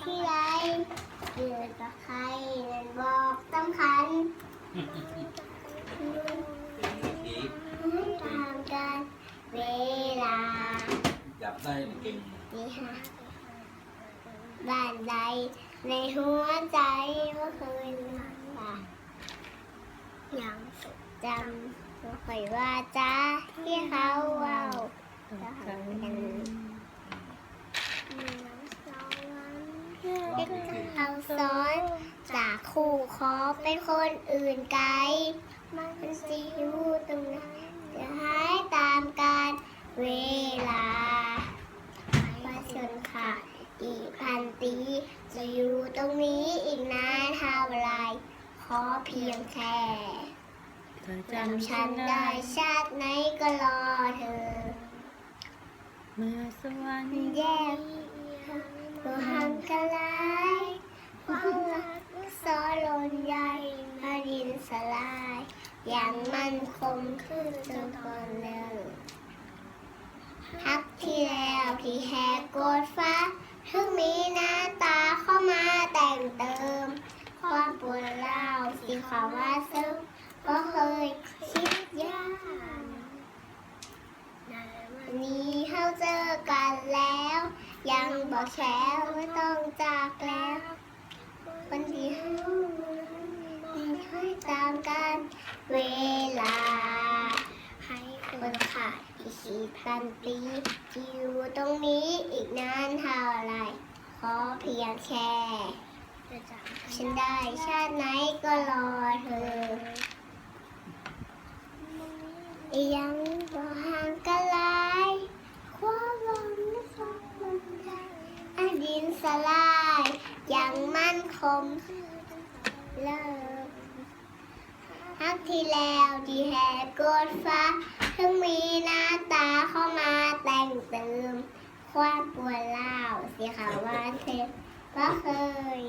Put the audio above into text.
ที่ไรเกิดกับใครนั่นบอกสำคัญตามกันเวลาจับได้เก่งนี่ค่ะบ้านใดในหัวใจว่าเคยรักว่ายังจำว่าเคยว่าจ้าที่เขาเว่าจะทำกัน เด็กเขาสอนจากคู่ขอเป็นคนอื่นไกล มันจะอยู่ตรงไหนจะหายตามการเวลาว่าชนค่ะอีกพันปีจะอยู่ตรงนี้อีกนานเท่าไรขอเพียงแค่จำฉันได้ชาติไหนก็รอเธอ มื่อสวรรค์แยกตัวห่างไกลความรักสอลนใหญ่มาดินสลาย อย่างมันคงขึ้นจนก่อนเลิกพักที่แล้วที่แหกโกดฟ้าถึงมีหน้าตาเข้ามาแต่งเติม ความปวดร้าวที่เขาว่าซึมก็เคยคิดยากนนี้ เจอกันแล้ว ยังบอกแช้ว่ต้องจากแล้ววันที่เขาไม่ให้ตามกันเวลา ให้คนขาดอีกสี่พันปีอยู่ตรงนี้อีกนานเท่าไรขอเพียงแค่ฉันได้ชาติไหนก็รอเธอยังบ่ห่างกันหลายความหวังสองมันได้อดิน สลายยังมั่นคงเลิกทักที่แล้วที่แหกโกดฟ้าถึงมีหน้าตาเข้ามาแต่งเติม ความปวดเล่าสีขาวว่าเทพก็เคย